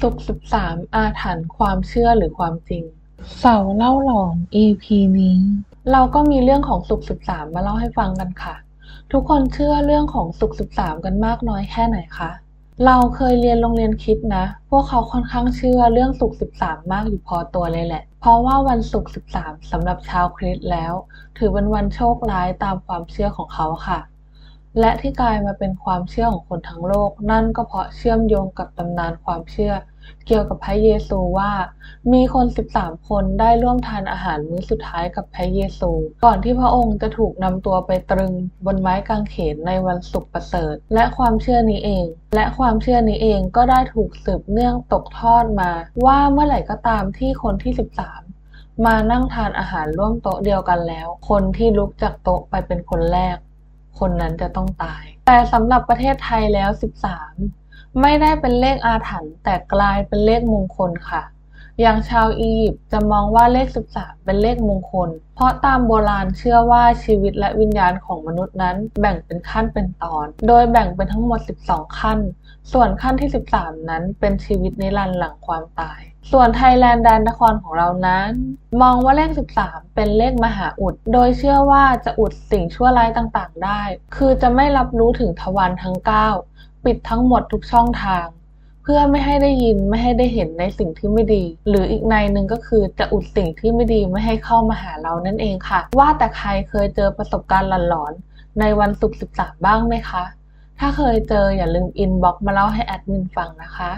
ศุกร์สิบสามอาถรรพ์ความเชื่อหรือความจริง เสาเล่าหลอน EP นี้ เราก็มีเรื่องของศุกร์สิบสามมาเล่าให้ฟังกันค่ะ ทุกคนเชื่อเรื่องของศุกร์สิบสามกันมากน้อยแค่ไหนคะ เราเคยเรียนโรงเรียนคริดนะ พวกเขาค่อนข้างเชื่อเรื่องศุกร์สิบสามมากอยู่พอตัวเลยแหละ เพราะว่าวันศุกร์สิบสามสำหรับชาวคริสต์แล้ว ถือเป็นวันโชคร้ายตามความเชื่อของเขาค่ะ และที่กลายมาเป็นความเชื่อของคนทั้งโลก นั่นก็เพราะเชื่อมโยงกับตำนานความเชื่อ เกี่ยวกับพระเยซูว่า มีคน 13 คนได้ร่วมทานอาหารมื้อสุดท้ายกับพระเยซู ก่อนที่พระองค์จะถูกนำตัวไปตรึงบนไม้กางเขนในวันศุกร์ประเสริฐ และความเชื่อนี้เอง และความเชื่อนี้เองก็ได้ถูกสืบเนื่องตกทอดมา ว่าเมื่อไหร่ก็ตามที่คนที่ 13มานั่งทานอาหารร่วมโต๊ะเดียวกันแล้ว คนที่ลุกจากโต๊ะไปเป็นคนแรก คนนั้นจะต้องตาย แต่สำหรับประเทศไทยแล้ว 13 ไม่ได้เป็นเลขอาถรรพ์แต่กลายเป็นเลขมงคลค่ะ อย่างชาวอียิปต์จะมองว่าเลข 13 เป็นเลขมงคล เพราะตามโบราณเชื่อว่าชีวิตและวิญญาณของมนุษย์นั้นแบ่งเป็นขั้นเป็นตอน โดยแบ่งเป็นทั้งหมด 12 ขั้น ส่วนขั้นที่ 13 นั้นเป็นชีวิตนิรันดร์หลังความตาย ส่วนไทยแลนด์แดนนครของเรานั้น มองว่าเลข 13 เป็นเลขมหาอุด โดยเชื่อว่าจะอุดสิ่งชั่วร้ายต่างๆ ได้ คือจะไม่รับรู้ถึงทวารทั้ง 9 ปิดทั้งหมดทุกช่องทาง เพื่อไม่ให้ได้ยินไม่ให้ได้เห็นในสิ่งที่ไม่ดี หรืออีกในหนึ่งก็คือจะอุดสิ่งที่ไม่ดีไม่ให้เข้ามาหาเรานั่นเองค่ะ ว่าแต่ใครเคยเจอประสบการณ์หลอนๆในวันศุกร์13บ้างไหมคะ ถ้าเคยเจออย่าลืมอินบ็อกมาเล่าให้แอดมินฟังนะคะ